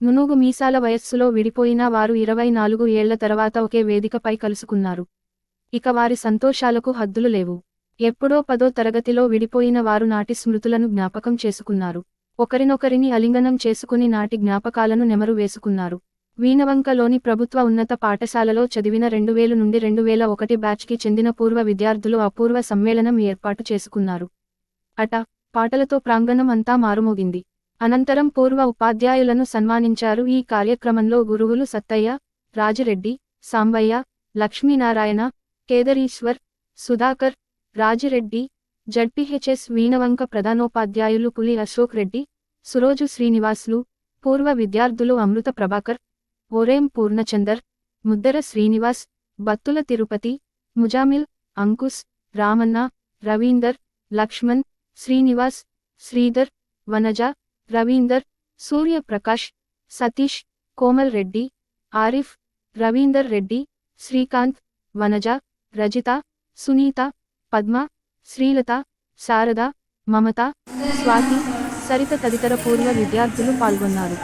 నునుగు మీసాల వయస్సులో విడిపోయిన వారు ఇరవై నాలుగు ఏళ్ళ తర్వాత ఒకే వేదికపై కలుసుకున్నారు. ఇక వారి సంతోషాలకు హద్దులు లేవు. ఎప్పుడో పదో తరగతిలో విడిపోయిన వారు నాటి స్మృతులను జ్ఞాపకం చేసుకున్నారు. ఒకరినొకరిని అలింగనం చేసుకుని నాటి జ్ఞాపకాలను నెమరు వేసుకున్నారు. వీణవంకలోని ప్రభుత్వ ఉన్నత పాఠశాలలో చదివిన రెండు వేలు నుండి రెండు వేల ఒకటి బ్యాచ్కి చెందిన పూర్వ విద్యార్థులు అపూర్వ సమ్మేళనం ఏర్పాటు చేసుకున్నారు. అట పాటలతో ప్రాంగణం అంతా మారుమోగింది. అనంతరం పూర్వ ఉపాధ్యాయులను సన్మానించారు ఈ కార్యక్రమంలో గురువులు సత్తయ్య రాజిరెడ్డి సాంబయ్య లక్ష్మీనారాయణ కేదరీశ్వర్ సుధాకర్ రాజిరెడ్డి జడ్పీహెచ్ఎస్ వీణవంక ప్రధానోపాధ్యాయులు పులి అశోక్ రెడ్డి సురోజు శ్రీనివాసులు పూర్వ విద్యార్థులు అమృత ప్రభాకర్ ఓరేం పూర్ణచందర్ ముద్దర శ్రీనివాస్ బత్తుల తిరుపతి ముజామిల్ అంకుష్ రామన్న రవీందర్ లక్ష్మణ్ శ్రీనివాస్ శ్రీధర్ వనజ రవీందర్ సూర్యప్రకాష్ సతీష్ కోమల్ రెడ్డి ఆరిఫ్ రవీందర్ రెడ్డి శ్రీకాంత్ వనజ రజిత సునీత పద్మ శ్రీలత శారద మమత స్వాతి సరిత తదితర పూర్వ విద్యార్థులు పాల్గొన్నారు.